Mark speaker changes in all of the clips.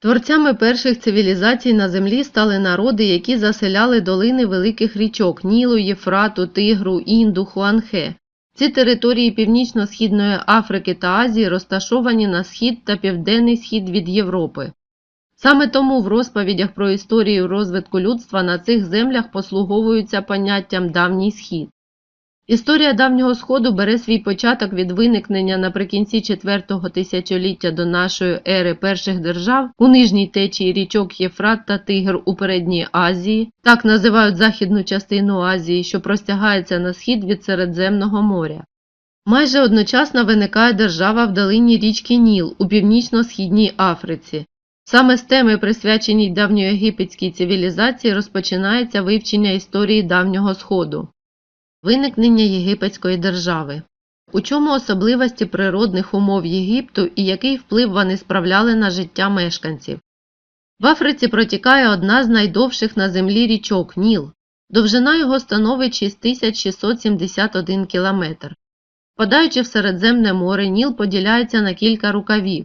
Speaker 1: Творцями перших цивілізацій на землі стали народи, які заселяли долини великих річок Нілу, Єфрату, Тигру, Інду, Хуанхе. Ці території Північно-Східної Африки та Азії розташовані на схід та південний схід від Європи. Саме тому в розповідях про історію розвитку людства на цих землях послуговуються поняттям давній схід. Історія давнього сходу бере свій початок від виникнення наприкінці IV тисячоліття до нашої ери перших держав у нижній течії річок Єфрат та Тигр у передній Азії, так називають західну частину Азії, що простягається на схід від Середземного моря. Майже одночасно виникає держава в долині річки Ніл у північно-східній Африці. Саме з теми, присвяченій давньоєгипетській цивілізації, розпочинається вивчення історії давнього сходу. Виникнення єгипетської держави. У чому особливості природних умов Єгипту і який вплив вони справляли на життя мешканців? В Африці протікає одна з найдовших на землі річок Ніл. Довжина його становить 6671 кілометр. Подаючи в Середземне море, Ніл поділяється на кілька рукавів.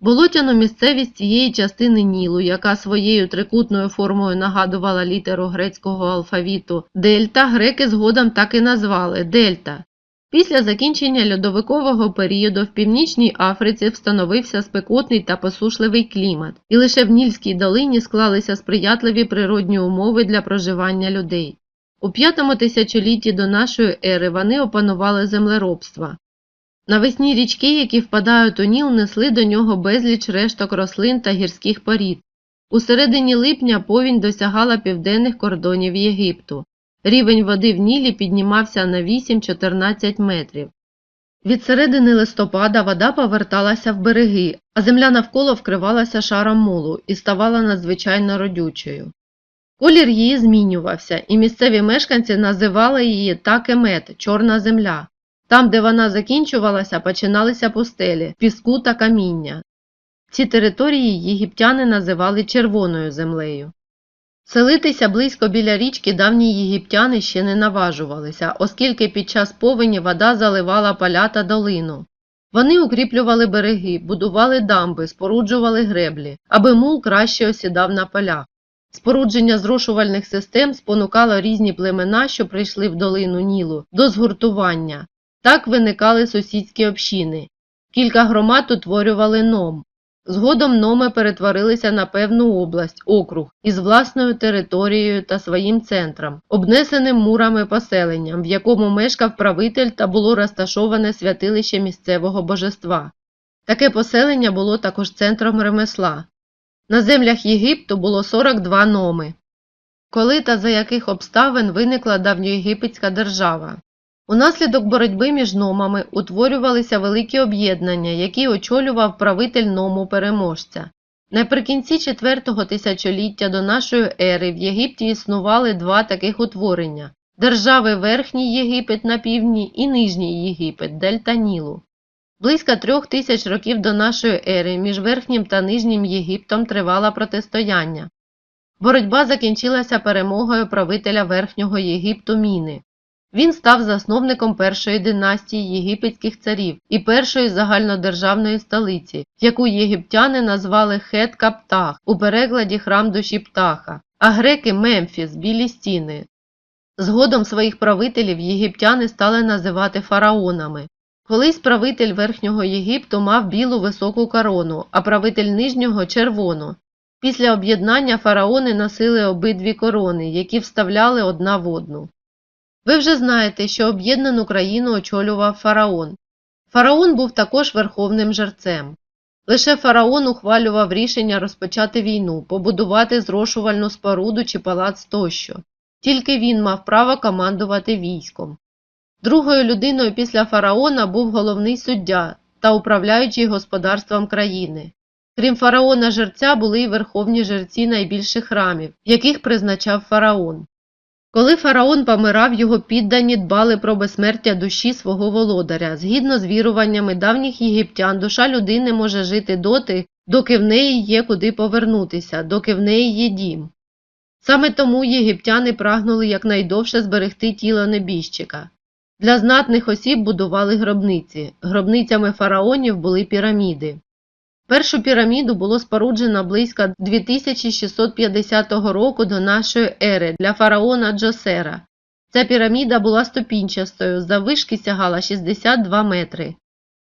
Speaker 1: Болотяну місцевість цієї частини Нілу, яка своєю трикутною формою нагадувала літеру грецького алфавіту дельта, греки згодом так і назвали дельта. Після закінчення льодовикового періоду в Північній Африці встановився спекотний та посушливий клімат, і лише в Нільській долині склалися сприятливі природні умови для проживання людей. У п'ятому тисячолітті до нашої ери вони опанували землеробство. Навесні річки, які впадають у Ніл, несли до нього безліч решток рослин та гірських порід. У середині липня повінь досягала південних кордонів Єгипту. Рівень води в Нілі піднімався на 8-14 метрів. Від середини листопада вода поверталася в береги, а земля навколо вкривалася шаром мулу і ставала надзвичайно родючою. Колір її змінювався, і місцеві мешканці називали її такемет чорна земля. Там, де вона закінчувалася, починалися пустелі, піску та каміння. Ці території єгиптяни називали червоною землею. Селитися близько біля річки давні єгиптяни ще не наважувалися, оскільки під час повені вода заливала поля та долину. Вони укріплювали береги, будували дамби, споруджували греблі, аби мул краще осідав на полях. Спорудження зрошувальних систем спонукало різні племена, що прийшли в долину Нілу, до згуртування. Так виникали сусідські общини. Кілька громад утворювали ном. Згодом номи перетворилися на певну область, округ із власною територією та своїм центром, обнесеним мурами поселенням, в якому мешкав правитель та було розташоване святилище місцевого божества. Таке поселення було також центром ремесла. На землях Єгипту було 42 номи. Коли та за яких обставин виникла давньоєгипетська держава? Унаслідок боротьби між номами утворювалися великі об'єднання, які очолював правитель ному переможця. Наприкінці IV тисячоліття до нашої ери в Єгипті існували два таких утворення держави Верхній Єгипет на півдні і Нижній Єгипет Дельта Нілу. Близько трьох тисяч років до нашої ери між Верхнім та Нижнім Єгиптом тривало протистояння. Боротьба закінчилася перемогою правителя Верхнього Єгипту Міни. Він став засновником першої династії єгипетських царів і першої загальнодержавної столиці, яку єгиптяни назвали Хет Каптах у перекладі храм душі птаха, а греки Мемфіс, білі стіни. Згодом своїх правителів єгиптяни стали називати фараонами. Колись правитель Верхнього Єгипту мав білу високу корону, а правитель Нижнього червону. Після об'єднання фараони носили обидві корони, які вставляли одна в одну. Ви вже знаєте, що об'єднану країну очолював фараон. Фараон був також верховним жерцем. Лише фараон ухвалював рішення розпочати війну, побудувати зрошувальну споруду чи палац тощо. Тільки він мав право командувати військом. Другою людиною після фараона був головний суддя та управляючий господарством країни. Крім фараона жерця були й верховні жерці найбільших храмів, яких призначав фараон. Коли фараон помирав, його піддані дбали про безсмертя душі свого володаря. Згідно з віруваннями давніх єгиптян, душа людини може жити доти, доки в неї є куди повернутися, доки в неї є дім. Саме тому єгиптяни прагнули якнайдовше зберегти тіло небіжчика. Для знатних осіб будували гробниці. Гробницями фараонів були піраміди. Першу піраміду було споруджено близько 2650 року до нашої ери для фараона Джосера. Ця піраміда була ступінчастою, заввишки сягала 62 метри.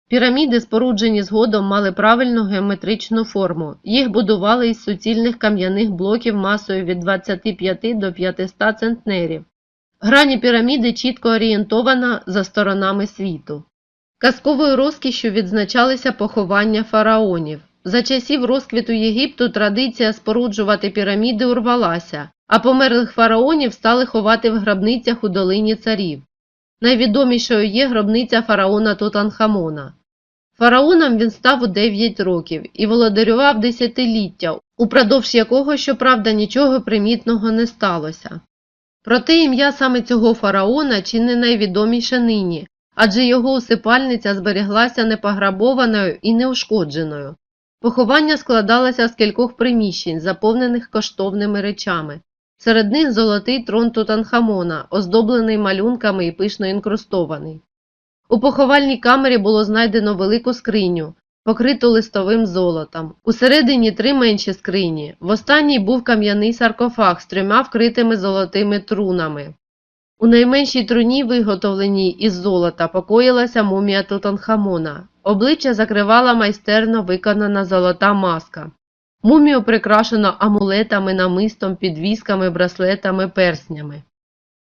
Speaker 1: Піраміди, споруджені згодом, мали правильну геометричну форму. Їх будували із суцільних кам'яних блоків масою від 25 до 500 центнерів. Грані піраміди чітко орієнтована за сторонами світу. Казковою розкішшю відзначалися поховання фараонів. За часів розквіту Єгипту традиція споруджувати піраміди урвалася, а померлих фараонів стали ховати в гробницях у долині царів. Найвідомішою є гробниця фараона Тутанхамона. Фараоном він став у 9 років і володарював десятиліття, упродовж якого, щоправда, нічого примітного не сталося. Проте ім'я саме цього фараона чи не найвідоміше нині, адже його усипальниця зберіглася непограбованою і неушкодженою. Поховання складалося з кількох приміщень, заповнених коштовними речами. Серед них золотий трон Тутанхамона, оздоблений малюнками і пишно інкрустований. У поховальній камері було знайдено велику скриню, покриту листовим золотом. Усередині три менші скрині. В останній був кам'яний саркофаг з трьома вкритими золотими трунами. У найменшій труні, виготовленій із золота, покоїлася мумія Тутанхамона. Обличчя закривала майстерно виконана золота маска. Мумію прикрашено амулетами, намистом, підвісками, браслетами, перснями.